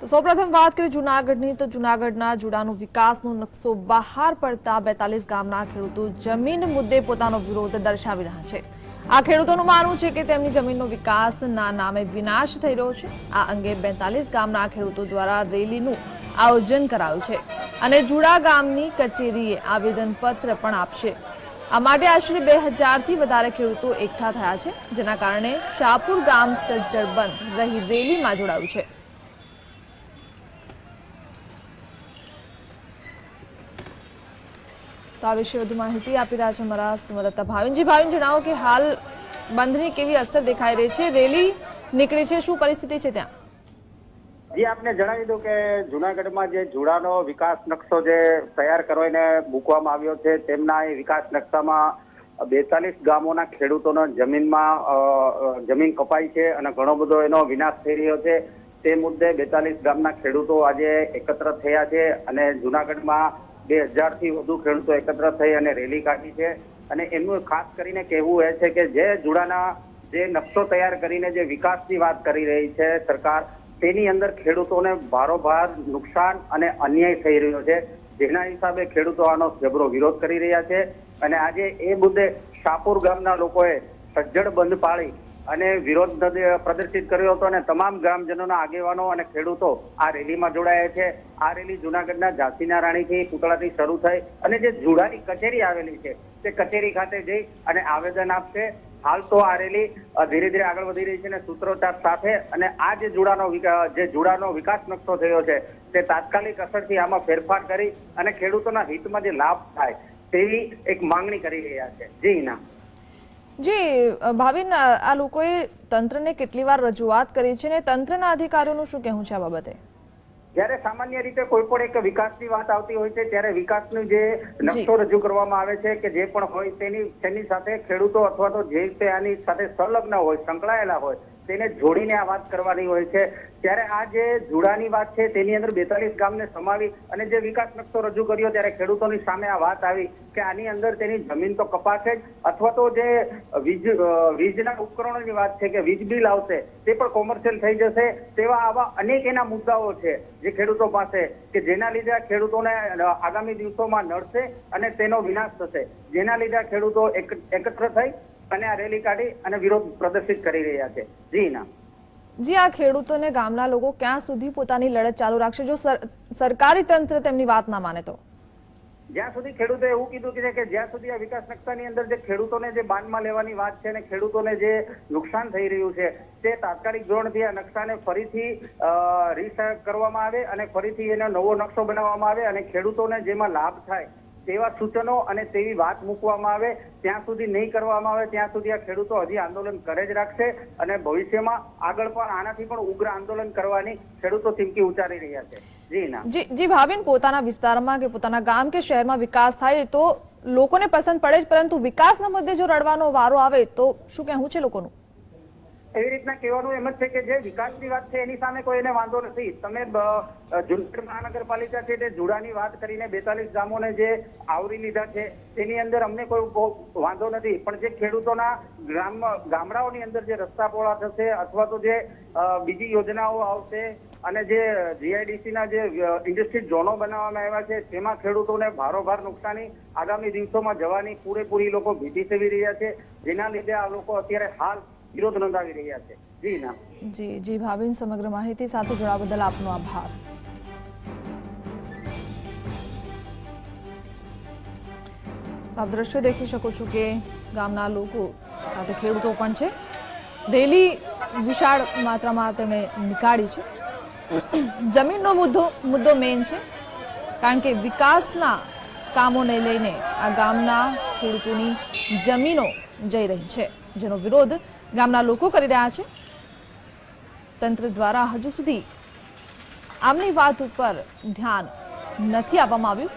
તો સૌપ્રથમ વાત કરીએ જુનાગઢની. તો જુનાગઢના જુડાનો વિકાસનો નકશો બહાર પડતા બેતાલીસ ગામના ખેડૂતો જમીન મુદ્દે પોતાનો વિરોધ દર્શાવી રહ્યા છે. આ ખેડૂતોનું માનવું છે કે તેમની જમીનનો વિકાસના નામે વિનાશ થઈ રહ્યો છે. આ અંગે બેતાલીસ ગામના ખેડૂતો દ્વારા રેલીનું આયોજન કરાયું છે અને જુડા ગામની કચેરીએ આવેદનપત્ર પણ આપશે. આ માટે આશરે બે હજારથી વધારે ખેડૂતો એકઠા થયા છે, જેના કારણે શાહપુર ગામ સજ્જડ રહી રેલીમાં જોડાયું છે. આ વિશે વધુ માહિતી આપી રહ્યા છે અમારા સંવાદદાતા ભાવિનજી. ભાવિન, જણાવો કે હાલ બંધની કેવી અસર દેખાઈ રહી છે? રેલી નીકળી છે? શું પરિસ્થિતિ છે ત્યાં? જી, આપને જણાવી દઉં કે જુનાગઢમાં જે જુડાનો વિકાસ નકશો જે તૈયાર કરીને મૂકવામાં આવ્યો છે, તેમના એ વિકાસ નકશામાં બેતાલીસ ગામોના ખેડૂતોનો જમીનમાં જમીન કપાઈ છે અને ઘણો બધો એનો વિનાશ થઈ રહ્યો છે. તે મુદ્દે બેતાલીસ ગામના ખેડૂતો આજે એકત્ર થયા છે અને જુનાગઢમાં બે હજારથી વધુ ખેડૂતો એકત્ર થઈ અને રેલી કાઢી છે. અને એમનું ખાસ કરીને કહેવું એ છે કે જે જુડાના જે નકશો તૈયાર કરીને જે વિકાસની વાત કરી રહી છે સરકાર, તેની અંદર ખેડૂતોને ભારોભાર નુકસાન અને અન્યાય થઈ રહ્યો છે. જેના હિસાબે ખેડૂતો આનો જબરો વિરોધ કરી રહ્યા છે. અને આજે એ મુદ્દે શાપુર ગામના લોકોએ સજ્જડ બંધ પાળી અને વિરોધ પ્રદર્શિત કર્યો હતો અને તમામ ગ્રામજનોના આગેવાનો અને ખેડૂતો આ રેલીમાં જોડાયા છે. આ રેલી જુનાગઢના ઝાંસીના રાણીથી પુતળાથી શરૂ થઈ અને જે જુડાની કચેરી આવેલી છે, તે કચેરી ખાતે જઈ અને આવેદન આપશે. હાલ તો આ રેલી ધીરે ધીરે આગળ વધી રહી છે અને સૂત્રોચ્ચાર સાથે અને આ જે જુડાનો જે જુડાનો વિકાસ નકશો થયો છે, તે તાત્કાલિક અસરથી આમાં ફેરફાર કરી અને ખેડૂતોના હિતમાં જે લાભ થાય તેવી એક માંગણી કરી રહ્યા છે. જી ના જી ભાવિન આ લોકોએ તંત્રને કેટલી વાર રજૂઆત કરી છે ને તંત્રના અધિકારીઓનું શું કહેવું છે આ બાબતે? જ્યારે સામાન્ય રીતે કોઈ પણ એક વિકાસની વાત આવતી હોય છે ત્યારે વિકાસનું જે નકશો રજૂ કરવામાં આવે છે કે જે પણ હોય તેની તેની સાથે ખેડૂતો અથવા તો જે રીતે આની સાથે સંલગ્ન હોય સંકળાયેલા હોય તેને જોડીને આ વાત કરવાની હોય છે. ત્યારે આ જે જુડાની વાત છે, તેની અંદર બેતાલીસ ગામને સમાવી અને જે વિકાસ નકશો રજૂ કર્યો, ત્યારે ખેડૂતોની સામે આ વાત આવી કે આની અંદર તેની જમીન તો કપાશે જ, અથવા તો જે વીજ વીજના ઉપકરણોની વાત છે કે વીજ બિલ આવશે, તે પણ કોમર્શિયલ થઈ જશે. તેવા આવા અનેક એના મુદ્દાઓ છે જે ખેડૂતો પાસે કે જેના લીધે આ ખેડૂતોને આગામી દિવસોમાં નડશે અને તેનો વિનાશ થશે. જેના લીધે ખેડૂતો એકત્ર થઈ અને આ રેલી કાઢી અને વિરોધ પ્રદર્શિત કરી રહ્યા છે. જી ના. જી આ ખેડૂતોને ગામના લોકો ક્યાં સુધી પોતાની લડત ચાલુ રાખશે? જો સર- સરકારી તંત્ર તેમની વાત ના માને તો. જ્યાં સુધી ખેડૂતો એવું કીધું કે છે કે જ્યાં સુધી આ વિકાસ નકશાની અંદર જે ખેડૂતોને જે બાનમાં લેવાની વાત છે અને ખેડૂતોને જે નુકસાન થઈ રહ્યું છે તે તાત્કાલિક ધોરણથી આ નકશાને ફરીથી રીસર્ચ કરવામાં આવે અને ફરીથી એનો નવો નકશો બનાવવામાં આવે અને ખેડૂતોને જેમાં લાભ થાય તેવા સૂચનો અને તેવી વાત મૂકવામાં આવે, ત્યાં સુધી નહીં કરવામાં આવે, ત્યાં સુધી આ ખેડૂતો હજી આંદોલન કરે જ રાખશે અને ભવિષ્યમાં આગળ પણ આનાથી પણ ઉગ્ર આંદોલન કરવાની ખેડૂતો ચીમકી ઉચ્ચારી રહ્યા છે. જી, ના. જી ભાવિન પોતાના વિસ્તારમાં કે પોતાના ગામ કે શહેરમાં વિકાસ થાય તો લોકોને પસંદ પડે જ, પરંતુ વિકાસના મુદ્દે જો રડવાનો વારો આવે તો શું કહેવું છે લોકોનું? એવી રીતના કહેવાનું એમ જ છે કે જે વિકાસની વાત છે, એની સામે કોઈ એને વાંધો નથી. તમે જુનાગઢ મહાનગરપાલિકા છે તે જુડાની વાત કરીને બેતાલીસ ગામોને જે આવરી લીધા છે, તેની અંદર અમને કોઈ વાંધો નથી. પણ જે ખેડૂતોના ગ્રામ, ગામડાઓની અંદર જે રસ્તા પોળા થશે અથવા તો જે બીજી યોજનાઓ આવશે અને જે જીઆઈડીસી ના જે ઇન્ડસ્ટ્રી ઝોનો બનાવવામાં આવ્યા છે, તેમાં ખેડૂતોને ભારોભાર નુકસાની આગામી દિવસોમાં જવાની પૂરેપૂરી લોકો ભીતી સેવી રહ્યા છે. જેના લીધે આ લોકો અત્યારે હાલ વિરોધ નોંધાવી રહ્યા છે. જી જી ભાવિન, સમગ્ર માહિતી સાથે જોડાવા બદલ આપનો આભાર. આપ દ્રશ્યો દેખી શકો છો કે ગામના લોકો સાથે ખેડૂતો પણ છે. રેલી વિશાળ માત્રામાં તેમણે નીકાળી છે. જમીનનો મુદ્દો મુદ્દો મેઇન છે. કારણ કે વિકાસના કામોને લઈને આ ગામના ખેડૂતોની જમીનો જઈ રહી છે, જેનો વિરોધ ગામના લોકો કરી રહ્યા છે. તંત્ર દ્વારા હજુ સુધી આમની વાત ઉપર ધ્યાન નથી આપવામાં આવ્યું.